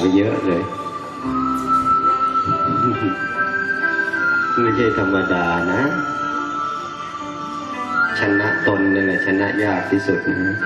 ไปเยอะเลย ไม่ใช่ธรรมดานะ ชนะตนนี่แหละชนะยากที่สุดนะ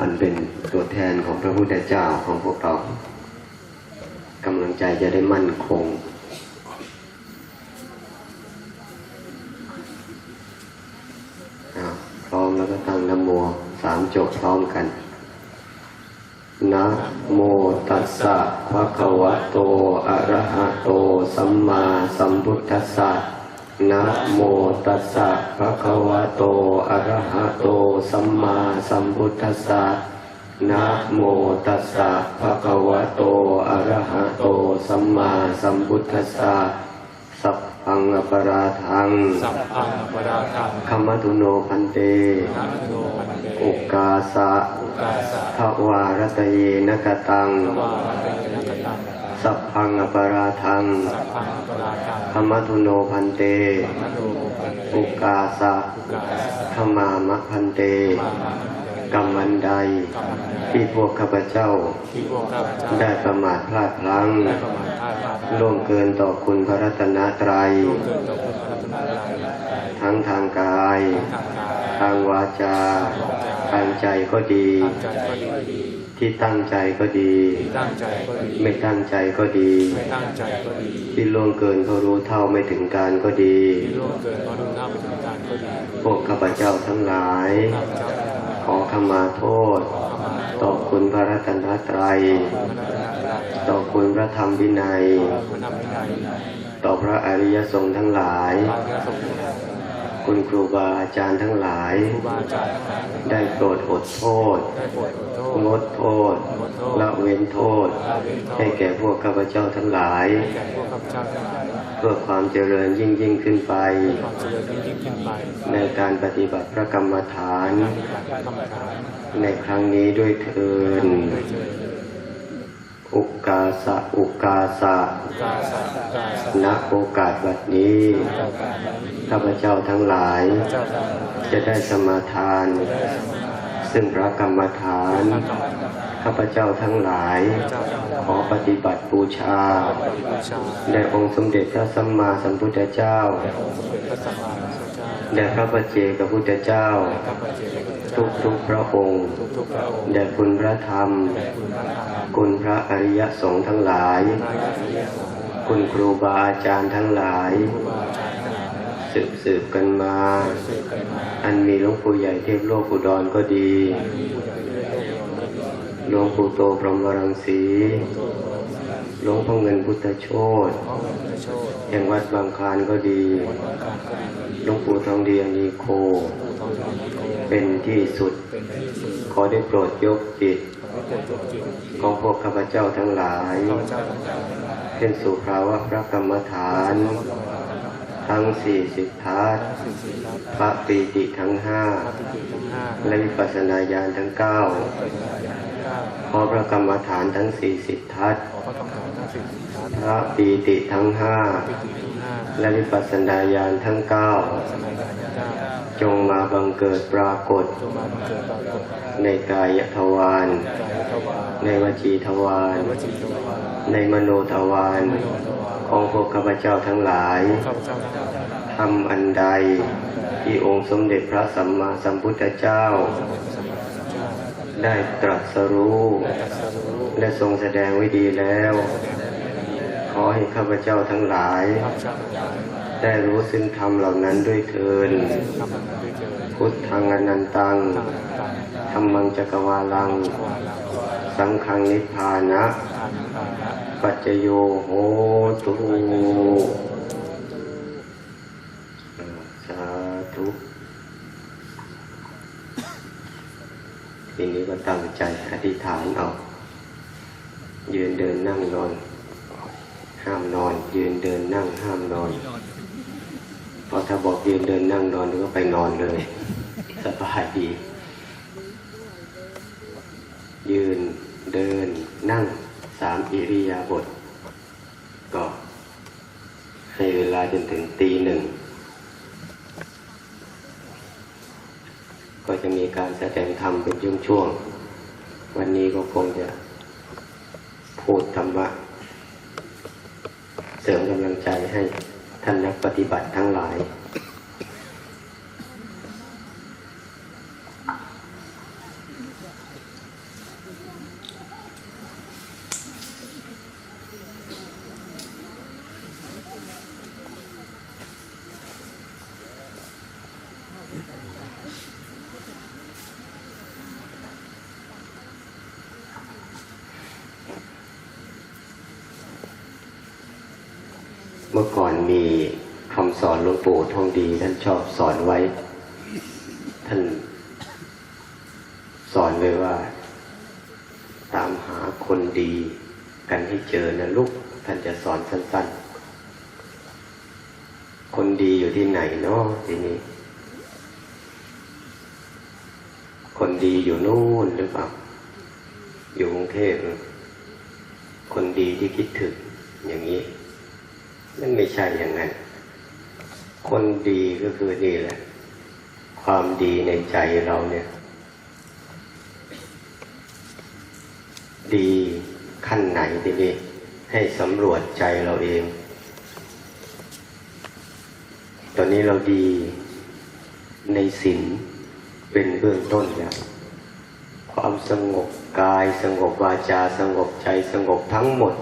อันเป็นตัวแทนของพระพุทธเจ้าของพวกเรากำลังใจจะได้มั่นคง พร้อมแล้วก็ตั้งนโมสามจบพร้อมกัน นะโมตัสสะภะคะวะโต อะระหะโต สัมมาสัมพุทธัสสะ นะโมตัสสะภะคะวะโต อะระหะโต สัมมาสัมพุทธัสสะนะโมตัสสะภะคะวะโต อะระหะโต สัมมาสัมพุทธัสสะ สัพพังอปราทัง สัพพังปราทังคัมมตุโนพันเตนัมโนปันเตอุกาสะอุกาสะทวารตเยนกตัง วาเตนะกตัง สัพพังอปราทังสัพพังปราทังธรรมทุโนพันเตนัมโนปันเตอุกาสะอุกาสะธรรมามะพันเตมามาเตกรรมันใดกรรมใด ที่พวกข้าพเจ้าที่พวกข้าพเจ้าได้ประมาทพลาดพลั้งได้ประมาทพลาดพลั้งล่วงเกินต่อคุณพระรัตนตรัยร่วมเกินต่อคุณพระรัตนตรัยทั้งทางกายทางกาย ทางวาจา ทางใจก็ดีตั้งใจก็ดี ที่ตั้งใจก็ดี ที่ตั้งใจก็ดี ไม่ตั้งใจก็ดี ไม่ตั้งใจก็ดี ที่ล่วงเกินเขารู้เท่าไม่ถึงการก็ดีที่ล่วงเกินเพราะดูหน้าไปถึงการก็ดี พวกข้าพเจ้าทั้งหลายข้าพเจ้าทั้งหลายขอขมาโทษขอขมาโทต่อษคุณพระรัตนตรัยพระรัตนตรัย ต่อคุณพระธรรมวินัยพระนามวินัยต่อพระอริยสงฆ์ทั้งหลายพระยาสมบูรณ์คุณครูบาอาจารย์ทั้งหลายครูบาอาจารย์ทั้งหลาย ได้โปรดอดโทษ ได้โปรดอดโทษงดโทษ ละเว้นโทษให้แก่พวกข้าพเจ้าทั้งหลายให้แก่พวกข้าพเจ้าทั้งหลาย เพื่อความเจริญยิ่งยิ่งขึ้นไปความเจริญยิ่งยิ่งขึ้นไปในการปฏิบัติพระกรรมฐานการปฏิบัติกรรมฐาน ในครั้งนี้ด้วยเทินด้วยเจริญอุกาสะอุกาสะอุกาสะอุกาสะณโอกาสบัดนี้โอกาสนี้ข้าพเจ้าทั้งหลายเจ้าทั้งหลาย จะได้สมาทานได้สมาทาน ซึ่งพระกรรมฐาน ข้าพเจ้าทั้งหลาย ขอปฏิบัติบูชาแด่องค์สมเด็จพระสัมมาสัมพุทธเจ้าแด่พระสัมมาสัมพุทธเจ้าแด่พระปัจเจกพุทธเจ้า ทุกทุกพระองค์แด่คุณพระธรรม คุณพระอริยสงฆ์ทั้งหลาย คุณครูบาอาจารย์ทั้งหลาย สืบสืบกันมาสืบกันมา อันมีหลวงปู่ใหญ่เทพโลกอุดรก็ดีมีผู้ใหญ่ด้วยโลกโลกโลกหลวงปู่โตพรหมรังสี หลวงพ่อเงินพุทธโชตพระองค์พระโชตแห่งวัดบางคลานก็ดีวัดบางคลานก็ดี หลวงปู่ทองดีอานีโคผู้ทองคำนิโคเป็นที่สุดเป็นที่สุด ขอได้โปรดยกจิตพระโปรดยกจิตของพวกข้าพเจ้าทั้งหลายข้าพเจ้าทั้งหลายขึ้นสู่ภาวะพระกรรมฐาน ทั้งสี่สิบทัศน์สิ่งสิ่งนั้นพระปีติทั้งห้าพระปิติทั้งห้า และวิปัสสนาญาณทั้งเก้าปัญญาญาณทั้งเก้าขอพระกรรมฐานทั้งสี่สิบทัศน์ขอพระคำถามทั้งสิ่งสิ่งนั้นพระปีติทั้งห้าปิติทั้งห้า และวิปัสสนาญาณทั้งเก้าสมัยญาณทั้งเก้าจงมาบังเกิดปรากฏจงมาบังเกิดปรากฏ ในกายทวารกายทวารในวจีทวารวจีทวาร ในมโนทวารของพวกข้าพเจ้าทั้งหลายทำอันใดที่องค์สมเด็จพระสัมมาสัมพุทธเจ้า ได้ตรัสรู้และทรงแสดงไว้ดีแล้ว ขอให้ข้าพเจ้าทั้งหลาย ได้รู้ซึ่งธรรมเหล่านั้นด้วยเทิน พุทธังอนันตังธรรมังจักรวาลัง สังฆังนิพพานะ ปัจโยโหตุสาธุทีนี้ก็ตั้งใจอธิษฐานเอายืนเดินนั่งนอน ห้ามนอน ยืนเดินนั่งห้ามนอนเพราะถ้าบอกยืนเดินนั่งนอนก็ไปนอนเลย สบายดี ยืนเดิน อิริยาบถก็ให้เวลาจนถึงตีหนึ่ง ก็จะมีการแสดงธรรมเป็นช่วงๆ วันนี้ก็คงจะพูดธรรมะ เสริมกำลังใจให้ท่านนักปฏิบัติทั้งหลาย เมื่อก่อนมี คำสอนหลวงปู่ทองดี ท่านชอบสอนไว้ ท่านสอนไว้ว่า ตามหาคนดีกันให้เจอนะลูก ท่านจะสอนสั้น ๆ คนดีอยู่ที่ไหนเนาะทีนี้ คนดีอยู่นู่นหรือเปล่า อยู่กรุงเทพคนดีที่คิดถึงอย่างนี้นั่นไม่ใช่อย่างนั้น คนดีก็คือนี่แหละ ความดีในใจเราเนี่ย ดีขั้นไหนทีนี้ให้สำรวจใจเราเอง ตอนนี้เราดีในศีลเป็นเบื้องต้นแล้วความสงบกายสงบวาจาสงบใจสงบทั้งหมด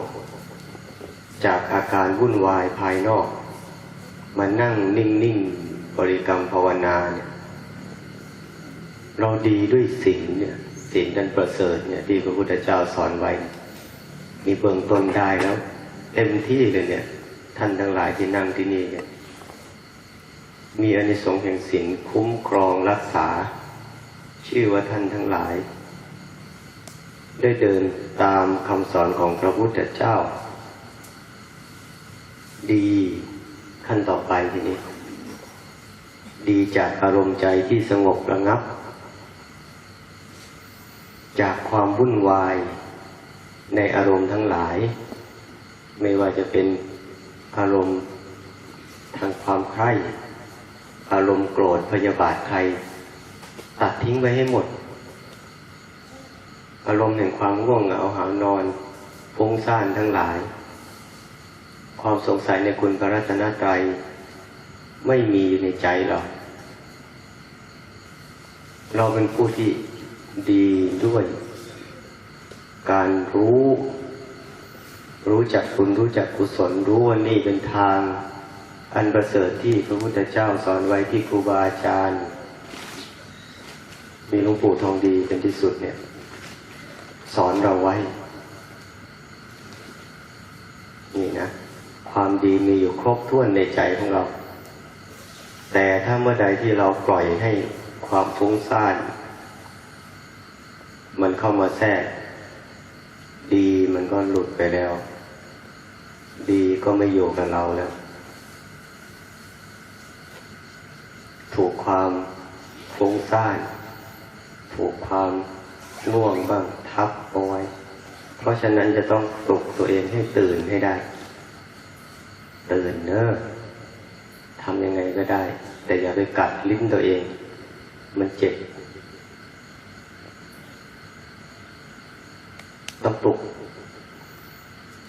จากอาการวุ่นวายภายนอก มานั่งนิ่งๆบริกรรมภาวนาเนี่ย เราดีด้วยศีลเนี่ยศีลดันประเสริฐเนี่ยที่พระพุทธเจ้าสอนไว้ มีเบื้องต้นได้แล้ว เต็มที่เลยเนี่ย ท่านทั้งหลายที่นั่งที่นี่เนี่ย มีอนิสงส์แห่งศีลคุ้มครองรักษา ชื่อว่าท่านทั้งหลาย ได้เดินตามคำสอนของพระพุทธเจ้า ดี ขั้นต่อไปทีนี้ ดีจากอารมณ์ใจที่สงบระงับ จากความวุ่นวายในอารมณ์ทั้งหลาย ไม่ว่าจะเป็นอารมณ์ทางความใคร่ อารมณ์โกรธพยาบาทใคร ตัดทิ้งไว้ให้หมด อารมณ์แห่งความง่วงเหงาหานอนฟุ้งซ่านทั้งหลาย ความสงสัยในคุณพระรัตนตรัยไม่มีอยู่ในใจเราเราเป็นผู้ที่ดีด้วย การรู้ รู้จักคุณรู้จักกุศลรู้ว่านี่เป็นทาง อันประเสริฐที่พระพุทธเจ้าสอนไว้ที่ครูบาอาจารย์ มีหลวงปู่ทองดีเป็นที่สุดเนี่ย สอนเราไว้ นี่นะ ความดีมีอยู่ครบถ้วนในใจของเรา แต่ถ้าเมื่อใดที่เราปล่อยให้ความฟุ้งซ่าน มันเข้ามาแทรก ดีมันก็หลุดไปแล้ว ดีก็ไม่อยู่กับเราแล้ว ถูกความฟุ้งซ่าน ถูกความง่วงบ้างทับเอาไว้ เพราะฉะนั้นจะต้องปลุกตัวเองให้ตื่นให้ได้ ตื่นเนอะทำยังไงก็ได้ แต่อย่าไปกัดลิ้นตัวเอง มันเจ็บ ต้องปลุก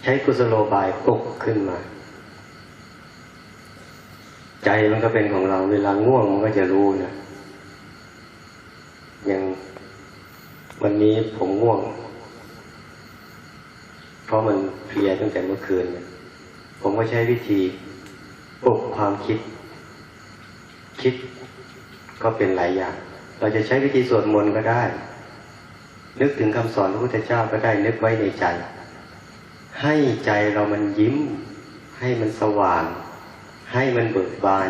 ใช้กุศโลบายปลุกขึ้นมา ใจมันก็เป็นของเรา เวลาง่วงมันก็จะรู้นะอย่างวันนี้ผมง่วง เพราะมันเพลียตั้งแต่เมื่อคืนเนี่ย ผมก็ใช้วิธีปลุกความคิด คิดก็เป็นหลายอย่าง เราจะใช้วิธีสวดมนต์ก็ได้ นึกถึงคำสอนพระพุทธเจ้าก็ได้นึกไว้ในใจ ให้ใจเรามันยิ้ม ให้มันสว่าง ให้มันเบิกบาน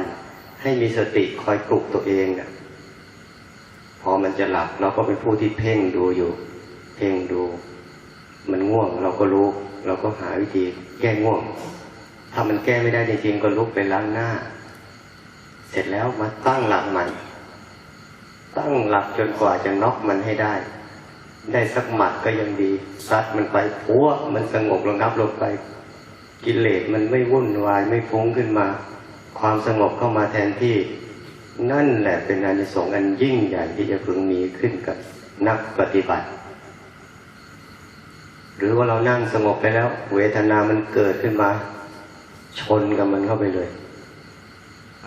ให้มีสติคอยปลุกตัวเองนะพอมันจะหลับเราก็เป็นผู้ที่เพ่งดูอยู่ เพ่งดู มันง่วงเราก็รู้ เราก็หาวิธีแก้ง่วง ถ้ามันแก้ไม่ได้จริงๆก็ลุกไปล้างหน้า เสร็จแล้วมาตั้งหลักมัน ตั้งหลักจนกว่าจะน็อกมันให้ได้ ได้สักหมัดก็ยังดีซัดมันไปพัวมันสงบระงับลงไป กิเลสมันไม่วุ่นวายไม่ฟุ้งขึ้นมา ความสงบเข้ามาแทนที่ นั่นแหละเป็นอานิสงส์อันยิ่งใหญ่ที่จะพึงมีขึ้นกับนักปฏิบัติหรือว่าเรานั่งสงบไปแล้ว เวทนามันเกิดขึ้นมา ชนกับมันเข้าไปเลย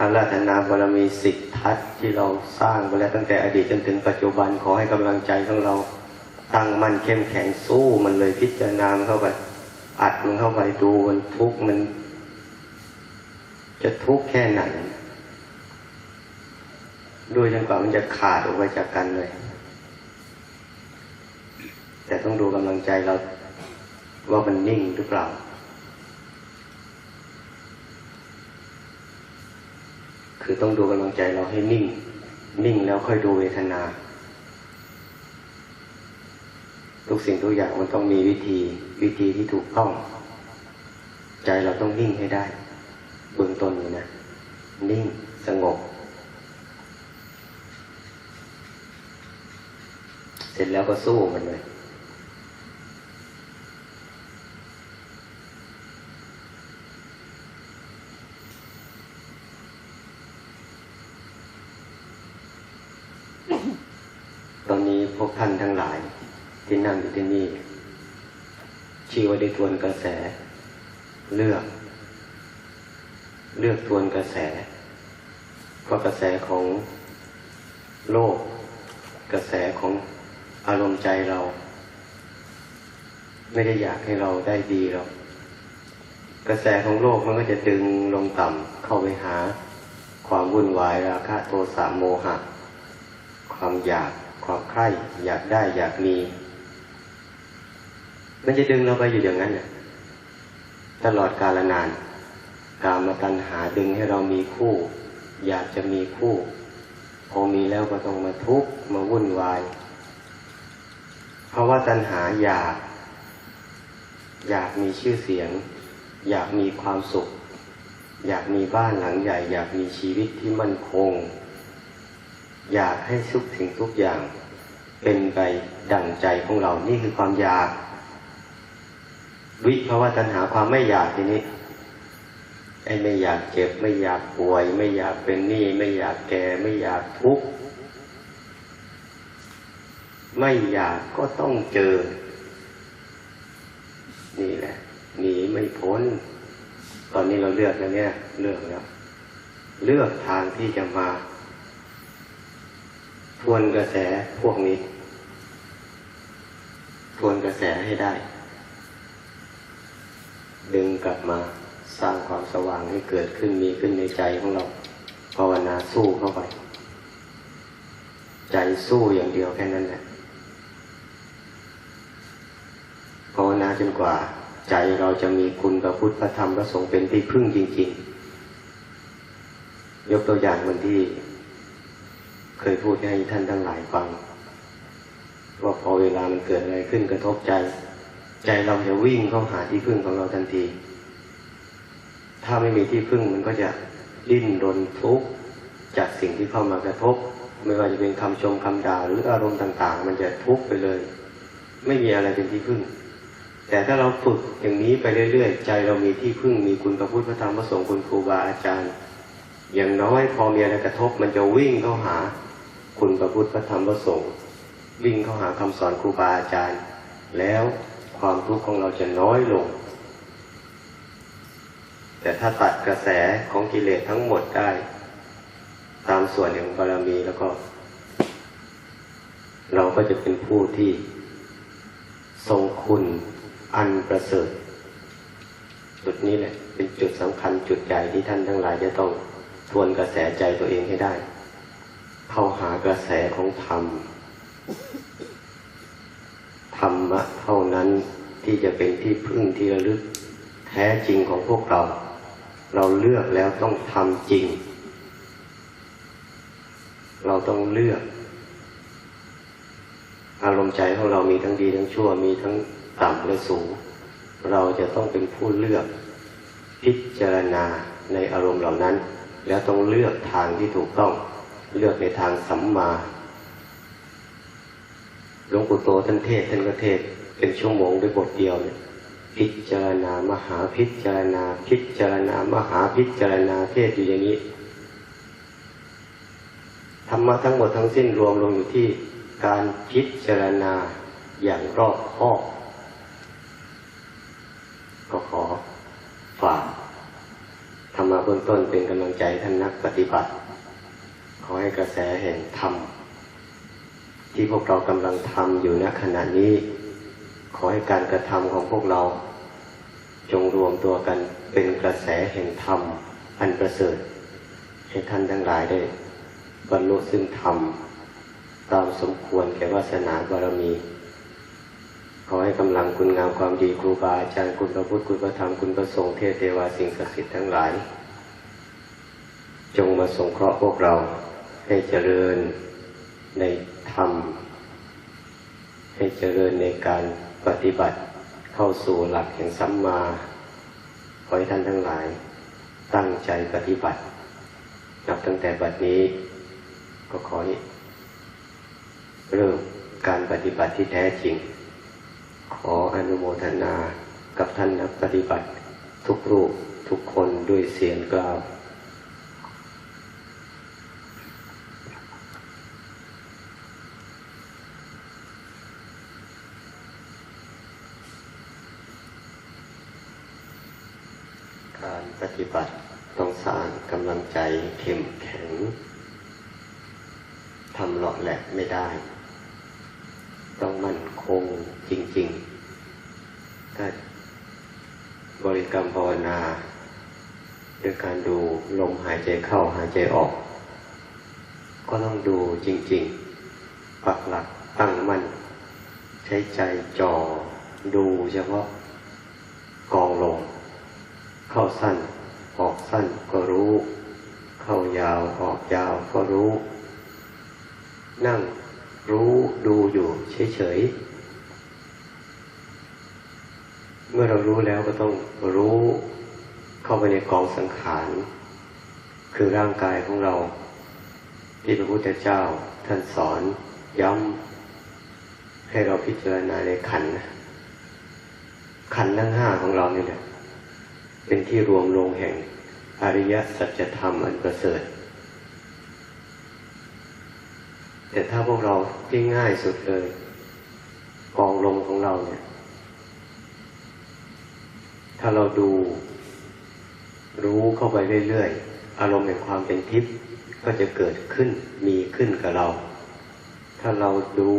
อาราธนาบารมีสิททัศน์ที่เราสร้างไปแล้วตั้งแต่อดีตจนถึงปัจจุบันขอให้กำลังใจของเราตั้งมั่นเข้มแข็งสู้มันเลยพิจารณาเข้าไปอัดมันเข้าไปดูมันทุกข์มัน จะทุกข์แค่ไหนด้วยจนกว่ามันจะขาดออกไปจากกันเลย แต่ต้องดูกำลังใจเราว่ามันนิ่งหรือเปล่า คือต้องดูกำลังใจเราให้นิ่ง นิ่งแล้วค่อยดูเวทนา ทุกสิ่งทุกอย่างมันต้องมีวิธีวิธีที่ถูกต้อง ใจเราต้องนิ่งให้ได้เบื้องต้นนี้นะ นิ่งสงบ เสร็จแล้วก็สู้มันเลย ตอนนี้ พวกท่านทั้งหลาย ที่นั่งอยู่ที่นี่ชื่อว่าได้ทวนกระแส เลือก เลือกทวนกระแสเพราะกระแสของโลก กระแสของอารมณ์ใจเรา ไม่ได้อยากให้เราได้ดีหรอกกระแสของโลกมันก็จะดึงลงต่ำเข้าไปหา ความวุ่นวายราคะโทสะโมหะ ความอยาก ความใคร่อยากได้อยากมี มันจะดึงเราไปอยู่อย่างนั้นน่ะตลอดกาลนาน กามตัณหาดึงให้เรามีคู่ อยากจะมีคู่ พอมีแล้วก็ต้องมาทุกข์มาวุ่นวายเพราะว่าตัณหาอยาก อยากมีชื่อเสียง อยากมีความสุข อยากมีบ้านหลังใหญ่ อยากมีชีวิตที่มั่นคง อยากให้ทุกสิ่งทุกอย่างเป็นไปดั่งใจของเรา นี่คือความอยาก วิภาวะตัณหาความไม่อยากทีนี้ ไอ้ไม่อยากเจ็บ ไม่อยากป่วย ไม่อยากเป็นหนี้ไม่อยากแก่ไม่อยากทุกข์ไม่อยากก็ต้องเจอ นี่แหละหนีไม่พ้น ตอนนี้เราเลือกแล้วเนี่ย เลือกแล้ว เลือกทางที่จะมา ทวนกระแสพวกนี้ ทวนกระแสให้ได้ ดึงกลับมาสร้างความสว่างให้เกิดขึ้นมีขึ้นในใจของเรา ภาวนาสู้เข้าไป ใจสู้อย่างเดียวแค่นั้นแหละภาวนาจนกว่า ใจเราจะมีคุณพระพุทธพระธรรมพระสงฆ์เป็นที่พึ่งจริง ๆ ยกตัวอย่างวันที่ เคยพูดให้ท่านทั้งหลายฟังว่าพอเวลามันเกิดอะไรขึ้นกระทบใจ ใจเราจะวิ่งเข้าหาที่พึ่งของเราทันที ถ้าไม่มีที่พึ่งมันก็จะดิ้นรนทุกข์จากสิ่งที่เข้ามากระทบ ไม่ว่าจะเป็นคำชมคำด่าหรืออารมณ์ต่าง ๆ มันจะทุกข์ไปเลย ไม่มีอะไรเป็นที่พึ่ง แต่ถ้าเราฝึกอย่างนี้ไปเรื่อยๆ ใจเรามีที่พึ่งมีคุณพระพุทธพระธรรมพระสงฆ์คุณครูบาอาจารย์ อย่างน้อยพอมีอะไรกระทบ มันจะวิ่งเข้าหา คุณพระพุทธพระธรรมพระสงฆ์วิ่งเข้าหาคำสอนครูบาอาจารย์ แล้วความทุกข์ของเราจะน้อยลง แต่ถ้าตัดกระแสของกิเลสทั้งหมดได้ ตามส่วนแห่งบารมีแล้วก็ เราก็จะเป็นผู้ที่ ทรงคุณอันประเสริฐจุดนี้แหละเป็นจุดสำคัญจุดใหญ่ที่ท่านทั้งหลายจะต้องทวนกระแสใจตัวเองให้ได้ เข้าหากระแสของธรรม ธรรมะเท่านั้นที่จะเป็นที่พึ่งที่ระลึก แท้จริงของพวกเรา เราเลือกแล้วต้องทำจริง เราต้องเลือก อารมณ์ใจของเรามีทั้งดีทั้งชั่วมีทั้งต่ำและสูง เราจะต้องเป็นผู้เลือก พิจารณาในอารมณ์เหล่านั้น แล้วต้องเลือกทางที่ถูกต้อง เลือกในทางสัมมาหลวงปู่โตท่านเทศท่านก็เทศเป็นชั่วโมงด้วยบทเดียวเนี่ยพิจารณามหาพิจารณา พิจารณามหาพิจารณาเทศอยู่อย่างนี้ธรรมะทั้งหมดทั้งสิ้นรวมลงอยู่ที่การพิจารณาอย่างรอบคอบก็ขอฝากธรรมะเบื้องต้นเป็นกำลังใจท่านนักปฏิบัติ ขอให้กระแสแห่งธรรมที่พวกเรากำลังทำอยู่ณขณะนี้ ขอให้การกระทำของพวกเรา จงรวมตัวกันเป็นกระแสแห่งธรรมอันประเสริฐ ให้ท่านทั้งหลายได้บรรลุซึ่งธรรมตามสมควรแก่วาสนาบารมี ขอให้กำลังคุณงามความดีครูบาอาจารย์คุณพระพุทธคุณพระธรรมคุณพระสงฆ์เทเทวาสิ่งศักดิ์สิทธิ์ทั้งหลาย จงมาสงเคราะห์พวกเรา ให้เจริญในธรรม ให้เจริญในการปฏิบัติเข้าสู่หลักแห่งสัมมาขอให้ท่านทั้งหลาย ตั้งใจปฏิบัติ นับตั้งแต่บัดนี้ ก็ขอให้เริ่มการปฏิบัติที่แท้จริง ขออนุโมทนากับท่านนักปฏิบัติทุกรูปทุกคนด้วยเสียงกล่าว การปฏิบัติต้องสร้างกำลังใจ เข้มแข็งทำหลอกแหลกไม่ได้ ต้องมั่นคงจริง ๆ ถ้าบริกรรมภาวนาด้วยการดูลมหายใจเข้าหายใจออก ก็ต้องดูจริง ๆ ปักหลักตั้งมั่นใช้ใจจ่อดูเฉพาะกองลมเข้าสั้นออกสั้นก็รู้ เข้ายาวออกยาวก็รู้ นั่งรู้ดูอยู่เฉยๆ เมื่อเรารู้แล้วก็ต้องรู้เข้าไปในกองสังขาร คือร่างกายของเรา ที่พระพุทธเจ้าท่านสอนย้ำให้เราพิจารณาในขัน ขันทั้งห้าของเราเนี่ยแหละเป็นที่รวมลงแห่ง อริยสัจธรรมอันประเสริฐ แต่ถ้าพวกเราที่ง่ายสุดเลยกองลมของเราเนี่ยถ้าถ้าเราดูรู้เข้าไปเรื่อยๆ อารมณ์แห่งความเป็นทิพย์ก็จะเกิดขึ้นมีขึ้นกับเรา ถ้าเราดู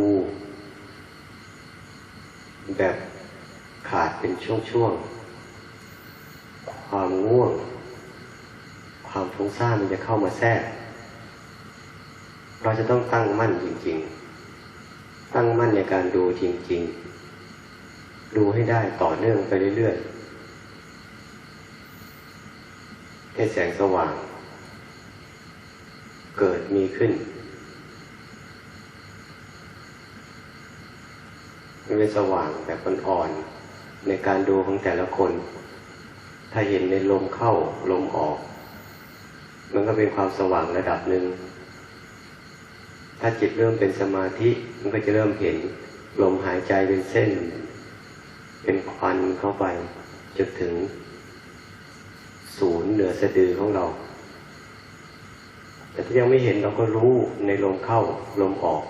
แบบขาดเป็นช่วงๆ ความง่วง ความฟุ้งซ่านมันจะเข้ามาแทรก เราจะต้องตั้งมั่นจริง ๆ ตั้งมั่นในการดูจริง ๆ ดูให้ได้ต่อเนื่องไปเรื่อยๆให้แสงสว่าง เกิดมีขึ้นมันเป็นสว่างแบบอ่อนๆในการดูของแต่ละคน ถ้าเห็นในลมเข้าลมออก มันก็เป็นความสว่างระดับหนึ่ง ถ้าจิตเริ่มเป็นสมาธิมันก็จะเริ่มเห็นลมหายใจเป็นเส้น เป็นควันเข้าไปจนถึง ศูนย์เหนือสะดือของเรา แต่ถ้ายังไม่เห็นเราก็รู้ในลมเข้าลมออก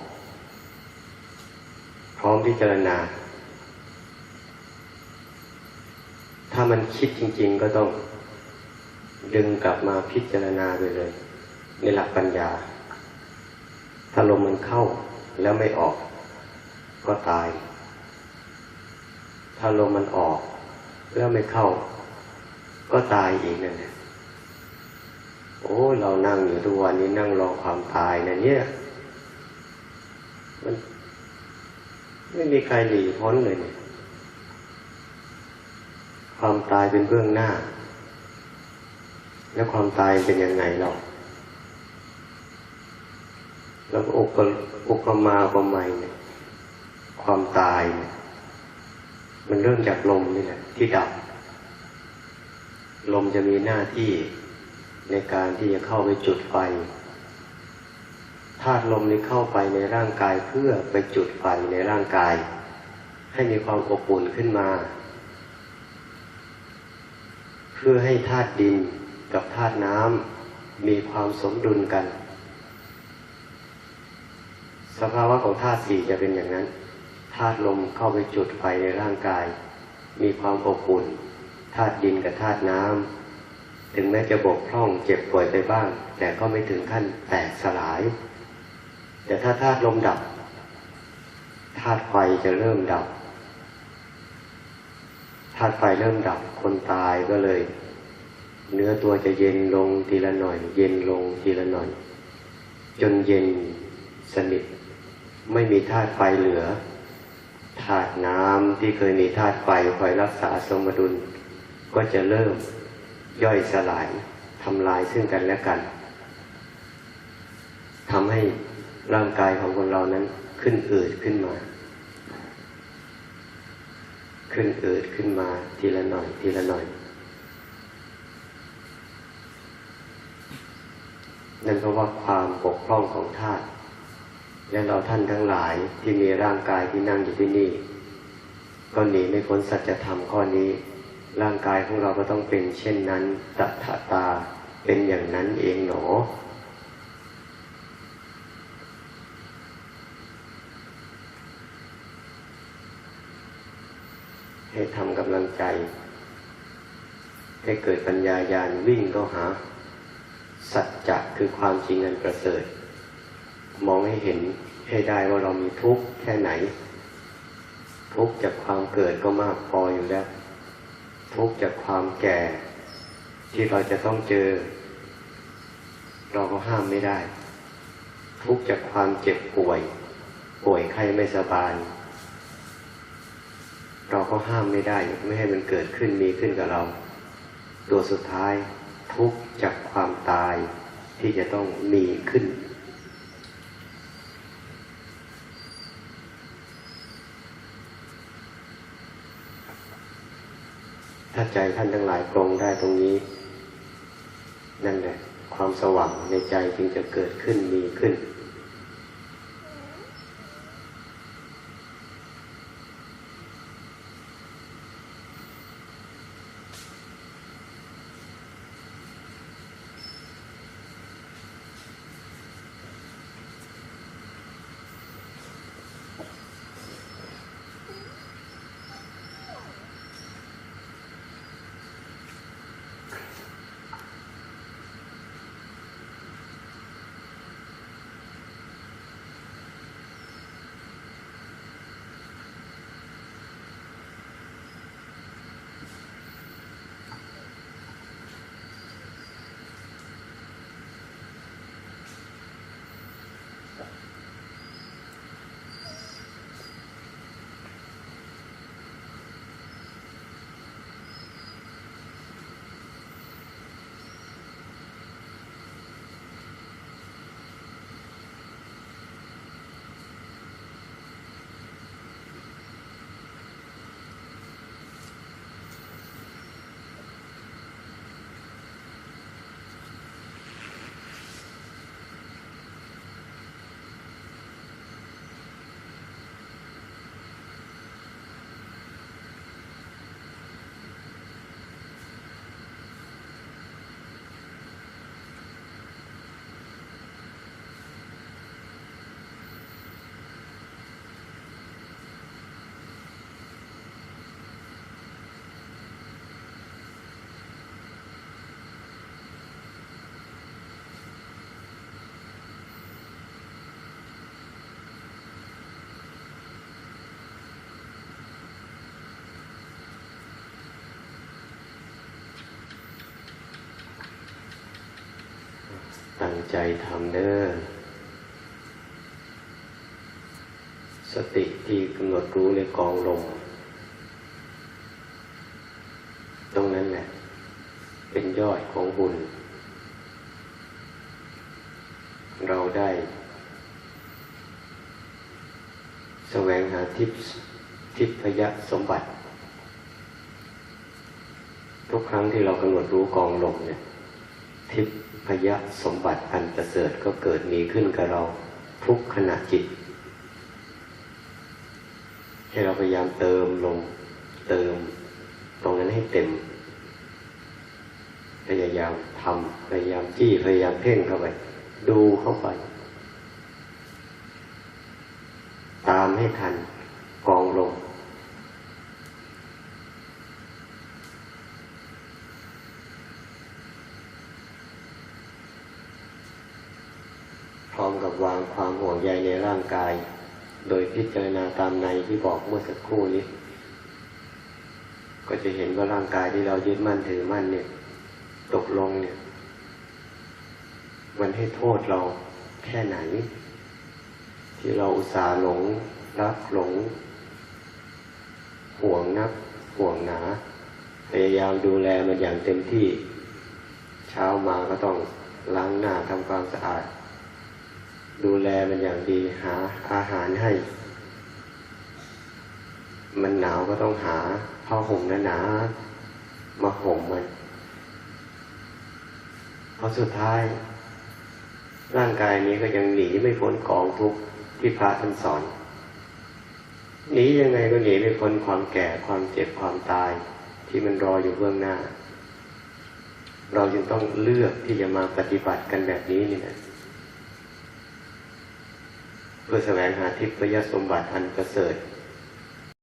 พร้อมพิจารณา ถ้ามันคิดจริง ๆ ก็ต้อง ดึงกลับมาพิจารณาไปเลย ในหลักปัญญา ถ้าลมมันเข้าแล้วไม่ออก ก็ตาย ถ้าลมมันออก แล้วไม่เข้า ก็ตายอีกนั่นแหละโอ้เรานั่งอยู่ทุกวันนี้นั่งรอความตายนะเนี่ยมันไม่มีใครหลีพ้นเลยเนี่ยความตายเป็นเบื้องหน้า แล้วความตายเป็นยังไงเราแล้วก็อุปอุปมาอุปไมยเนี่ยความตายเนี่ยมันเริ่มจากลมนี่แหละที่ดับ ลมจะมีหน้าที่ในการที่จะเข้าไปจุดไฟธาตุลมนี้เข้าไปในร่างกายเพื่อไปจุดไฟในร่างกาย ให้มีความอบอุ่นขึ้นมา เพื่อให้ธาตุดิน กับธาตุน้ำมีความสมดุลกัน สภาวะของธาตุสี่จะเป็นอย่างนั้นธาตุลมเข้าไปจุดไฟในร่างกาย มีความอบอุ่นธาตุดินกับธาตุน้ำถึงแม้จะบกพร่องเจ็บป่วยไปบ้าง แต่ก็ไม่ถึงขั้นแตกสลาย แต่ถ้าธาตุลมดับธาตุไฟจะเริ่มดับธาตุไฟเริ่มดับคนตายก็เลย เนื้อตัวจะเย็นลงทีละหน่อย เย็นลงทีละหน่อย จนเย็นสนิท ไม่มีธาตุไฟเหลือธาตุน้ำที่เคยมีธาตุไฟคอยรักษาสมดุล ก็จะเริ่มย่อยสลายทำลายซึ่งกันและกันทำให้ร่างกายของคนเรานั้นขึ้นอืดขึ้นมา ขึ้นอืดขึ้นมาทีละหน่อยทีละหน่อย นั่นก็ว่าความปกพร่องของธาตุและเราท่านทั้งหลายที่มีร่างกายที่นั่งอยู่ที่นี่ ก็หนีไม่พ้นสัจธรรมข้อนี้ ร่างกายของเราก็ต้องเป็นเช่นนั้นตถาตาเป็นอย่างนั้นเองหนอให้ทำกำลังใจ ให้เกิดปัญญายาณวิ่งเข้าหา สัจจะคือความจริงอันประเสริฐ มองให้เห็นให้ได้ว่าเรามีทุกข์แค่ไหน ทุกข์จากความเกิดก็มากพออยู่แล้ว ทุกข์จากความแก่ ที่เราจะต้องเจอ เราก็ห้ามไม่ได้ ทุกข์จากความเจ็บป่วย ป่วยไข้ไม่สบายเราก็ห้ามไม่ได้ ไม่ให้มันเกิดขึ้นมีขึ้นกับเรา ตัวสุดท้ายทุกข์ จากความตายที่จะต้องมีขึ้น ถ้าใจท่านทั้งหลายตรงได้ตรงนี้ นั่นแหละ ความสว่างในใจจึงจะเกิดขึ้นมีขึ้น ใจทำเด้อสติที่กำหนดรู้ในกองลมตรงนั้นแหละ เป็นยอดของบุญ เราได้แสวงหาทิพย์ทิพยสมบัติ ทุกครั้งที่เรากำหนดรู้กองลมเนี่ย ทิพยสมบัติอันประเสริฐก็เกิดมีขึ้นกับเราทุกขณะจิต ให้เราพยายามเติมลมเติม ตรงนั้นให้เต็ม พยายามทำพยายามจี้พยายามเพ่งเข้าไป ดูเข้าไป ตามให้ทันกองลม พร้อมกับวางความ ห่วงใยในร่างกาย โดยพิจารณาตามในที่บอกเมื่อสักครู่นี้ ก็จะเห็นว่าร่างกายที่เรายึดมั่นถือมั่นเนี่ย ตกลงเนี่ย มันให้โทษเราแค่ไหน ที่เราอุตส่าห์หลงรักหลง ห่วงนัก ห่วงหนา พยายามดูแลมันอย่างเต็มที่ เช้ามาก็ต้องล้างหน้าทำความสะอาด ดูแลมันอย่างดีหาอาหารให้ มันหนาวก็ต้องหาผ้าห่มหนาๆมาห่มมันเพราะสุดท้าย ร่างกายนี้ก็ยังหนีไม่พ้นกองทุกข์ที่พระท่านสอนหนียังไงก็หนีไม่พ้นความแก่ความเจ็บความตาย ที่มันรออยู่เบื้องหน้า เราจึงต้องเลือกที่จะมาปฏิบัติกันแบบนี้นี่นะ พื่อแสวงหาทิพยสมบัติอันประเสริฐ